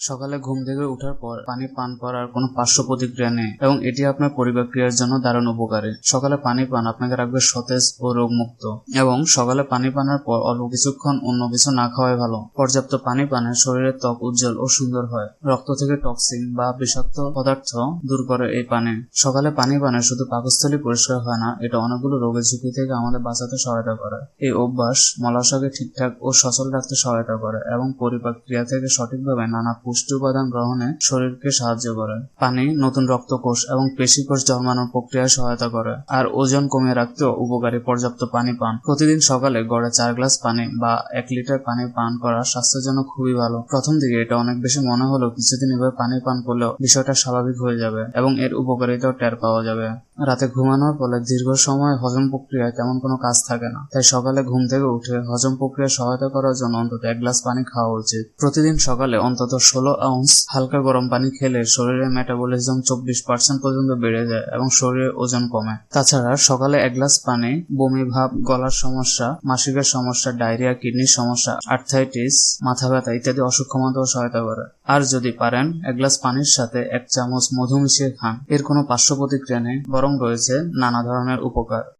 সকালে ঘুম থেকে ওঠার পর পানি পান করার কোনো পার্শ্ব প্রতিক্রিয়া নেই এবং এটি আপনার পরিবার ক্রিয়ার জন্য দারুণ উপকারী। সকালে পানি পান আপনাকে রাখবে সতেজ ও রোগমুক্ত এবং সকালে পানি পানের পর অল্প কিছুক্ষণ অন্য কিছু না খাওয়াই ভালো। পর্যাপ্ত পানি পানে শরীরের ত্বক উজ্জ্বল ও সুন্দর হয়। রক্ত থেকে টক্সিন বা বিষাক্ত পদার্থ দূর করে এই পানি। সকালে পানি পানে শুধু পাকস্থলী পরিষ্কার হয় না, এটা অনেকগুলো রোগের ঝুঁকি থেকে আমাদের বাঁচাতে সহায়তা করে। এই অভ্যাস মলাশয়কে ঠিকঠাক ও সচল রাখতে সহায়তা করে এবং পরিপাক ক্রিয়া থেকে সঠিকভাবে নানা পুষ্টি উপাদান গ্রহণে শরীরকে সাহায্য করে। পানি, নতুন রক্তকোষ এবং পেশিকোষ জন্মানোর প্রক্রিয়ায় সহায়তা করে। আর ওজন কমিয়ে রাখতেও উপকারী পর্যাপ্ত পানি পান। প্রতিদিন সকালে গড়ে চার গ্লাস পানি বা এক লিটার পানি পান করা স্বাস্থ্যের জন্য খুবই ভালো। প্রথম দিকে এটা অনেক বেশি মনে হলেও কিছুদিন এভাবে পানি পান করলেও বিষয়টা স্বাভাবিক হয়ে যাবে এবং এর উপকারিতাও টের পাওয়া যাবে। রাতে ঘুমানোর ফলে দীর্ঘ সময় হজম প্রক্রিয়ায় তেমন কোনো কাজ থাকে না। তাই সকালে ঘুম থেকে উঠে হজম প্রক্রিয়া সহায়তা করার জন্য অন্তত এক গ্লাস পানি খাওয়া উচিত। প্রতিদিন সকালে অন্তত ষোলো আউন্স হালকা গরম পানি খেলে শরীরের মেটাবলিজম চব্বিশ পার্সেন্ট পর্যন্ত বেড়ে যায় এবং শরীরের ওজন কমে। তাছাড়া সকালে এক গ্লাস পানি, বমি ভাব, গলার সমস্যা, মাসিকের সমস্যা ডায়রিয়া কিডনির সমস্যা আর্থাইটিস মাথা ব্যথা ইত্যাদি অসুখ কমাতেও সহায়তা করে। আর যদি পারেন, এক গ্লাস পানির সাথে এক চামচ মধু মিশিয়ে খান। এর কোনো পার্শ্ব প্রতিক্রিয়া নেই, বরং রয়েছে নানা ধরনের উপকার।